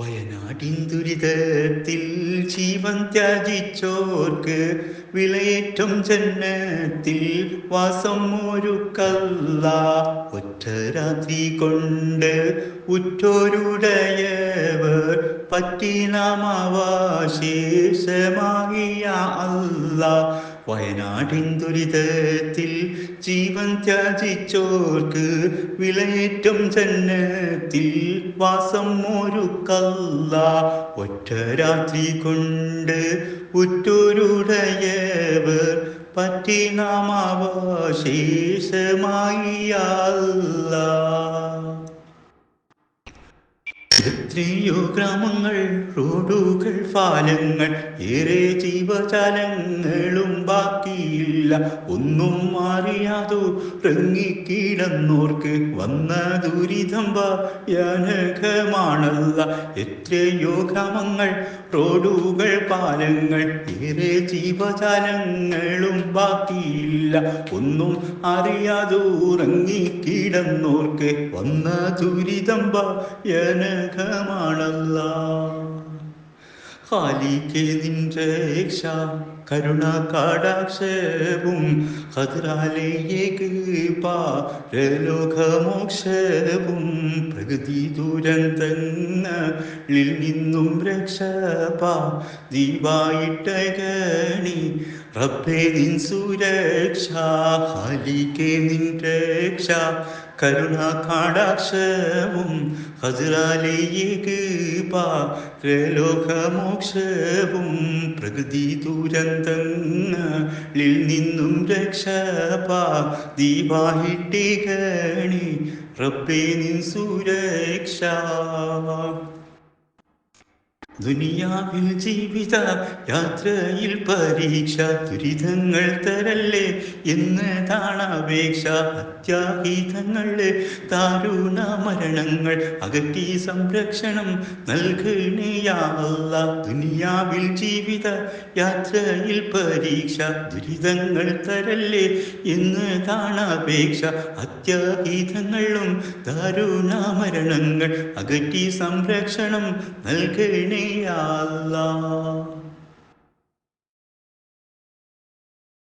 വയനാടിൻ ദുരിതത്തിൽ ജീവൻ ത്യാജിച്ചോർക്ക് വിളയേറ്റം ജന്നത്തിൽ വാസം ഒരുക്കല്ല ഒറ്റ രാത്രി കൊണ്ട് ഉറ്റോരുടയവർ പറ്റി നാം അല്ല. വയനാടിൻ ദുരിതത്തിൽ ജീവൻ ത്യാജിച്ചോർക്ക് വിളയേറ്റം ജന്നത്തിൽ വാസം ഒരു കല്ല ഒറ്റ രാത്രി കൊണ്ട് ഉറ്റൊരുടയവർ പറ്റി നാമാവശേഷമായി അല്ല. എത്രയോ ഗ്രാമങ്ങൾ റോഡുകൾ പാലങ്ങൾ ഏറെ ജീവജാലങ്ങളും ബാക്കിയില്ല. ഒന്നും മാറിയാതോ റങ്ങിക്കിടന്നോർക്ക് വന്ന ദുരിതം ഭയാനകമാണല്ല. എത്രയോ ഗ്രാമങ്ങൾ റോഡുകൾ പാലങ്ങൾ ഏറെ ജീവജാലങ്ങളും ബാക്കിയില്ല. ഒന്നും അറിയാതോ റങ്ങിക്കിടന്നോർക്ക് വന്ന ദുരിതം ഭയാനകമാണല്ല ഖാലിക്കെ നിന്റെ രക്ഷ കരുണ കാടാക്ഷവും ഹതിരാലയേക്ക് പാരലോകമോക്ഷവും പ്രകൃതി ദുരന്തങ്ങളിൽ നിന്നും രക്ഷപാ ദീപായിട്ട ഗണി റബ്ബേ നിൻ സുരക്ഷ ഹാലിക്കെ നിൻ രക്ഷ കരുണ കാടാക്ഷവും ഹസ്രാലേക്ക് പാരലോകമോക്ഷവും പ്രകൃതി ദുരന്തങ്ങളിൽ നിന്നും രക്ഷപാ ദീപാഹിട്ടി ഗണി റബ്ബേ നിൻ സുരക്ഷ. ദുനിയാവിൽ ജീവിത യാത്രയിൽ പരീക്ഷ ദുരിതങ്ങൾ തരല്ലേ? എന്നതാണ് അപേക്ഷ അത്യാഹിതങ്ങൾ താരുണ മരണങ്ങൾ അകറ്റി സംരക്ഷണം നൽകണേയല്ല. ദുനിയാവിൽ ജീവിത യാത്രയിൽ പരീക്ഷ ദുരിതങ്ങൾ തരല്ലേ? എന്നതാണ് അപേക്ഷ അത്യാഹിതങ്ങളും താരുണ മരണങ്ങൾ അകറ്റി സംരക്ഷണം നൽകണേ അല്ലാ